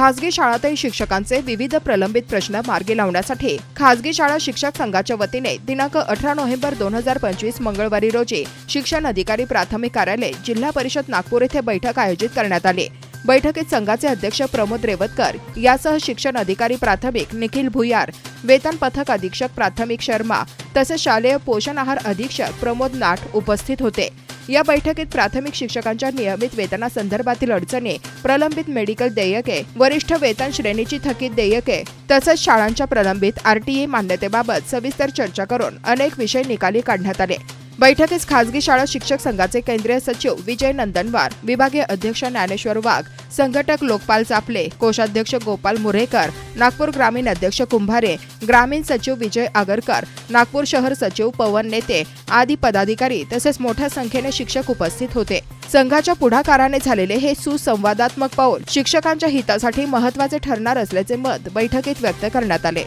खासगी शाळातील शिक्षकांचे विविध प्रलंबित प्रश्न मार्गी लावण्यासाठी खासगी शाळा शिक्षक संघाच्या वतीने दिनांक अठरा नोव्हेंबर दोन हजार पंचवीस मंगळवारी रोजी शिक्षण अधिकारी प्राथमिक कार्यालय जिल्हा परिषद नागपूर येथे बैठक आयोजित करण्यात आली. बैठकीत संघाचे अध्यक्ष प्रमोद रेवतकर यासह शिक्षण अधिकारी प्राथमिक निखिल भुयार वेतन पथक अधीक्षक प्राथमिक शर्मा तसेच शालेय पोषण आहार अधीक्षक प्रमोद नाट उपस्थित होते. या बैठकीत प्राथमिक शिक्षकांच्या नियमित वेतनासंदर्भातील अडचणी प्रलंबित मेडिकल देयके वरिष्ठ वेतन श्रेणीची थकीत देयके तसंच शाळांच्या प्रलंबित आरटीए मान्यतेबाबत सविस्तर चर्चा करून अनेक विषय निकाली काढण्यात आले. बैठकीस खासगी शाळा शिक्षक संघाचे केंद्रीय सचिव विजय नंदनवार विभागीय अध्यक्ष ज्ञानेश्वर वाघ संघटक लोकपाल चापले कोषाध्यक्ष गोपाल मुरेकर नागपूर ग्रामीण अध्यक्ष कुंभारे ग्रामीण सचिव विजय आगरकर नागपूर शहर सचिव पवन नेते आदी पदाधिकारी तसेच मोठ्या संख्येने शिक्षक उपस्थित होते. संघाच्या पुढाकाराने झालेले हे सुसंवादात्मक पाऊल शिक्षकांच्या हितासाठी महत्त्वाचे ठरणार असल्याचे मत बैठकीत व्यक्त करण्यात आले.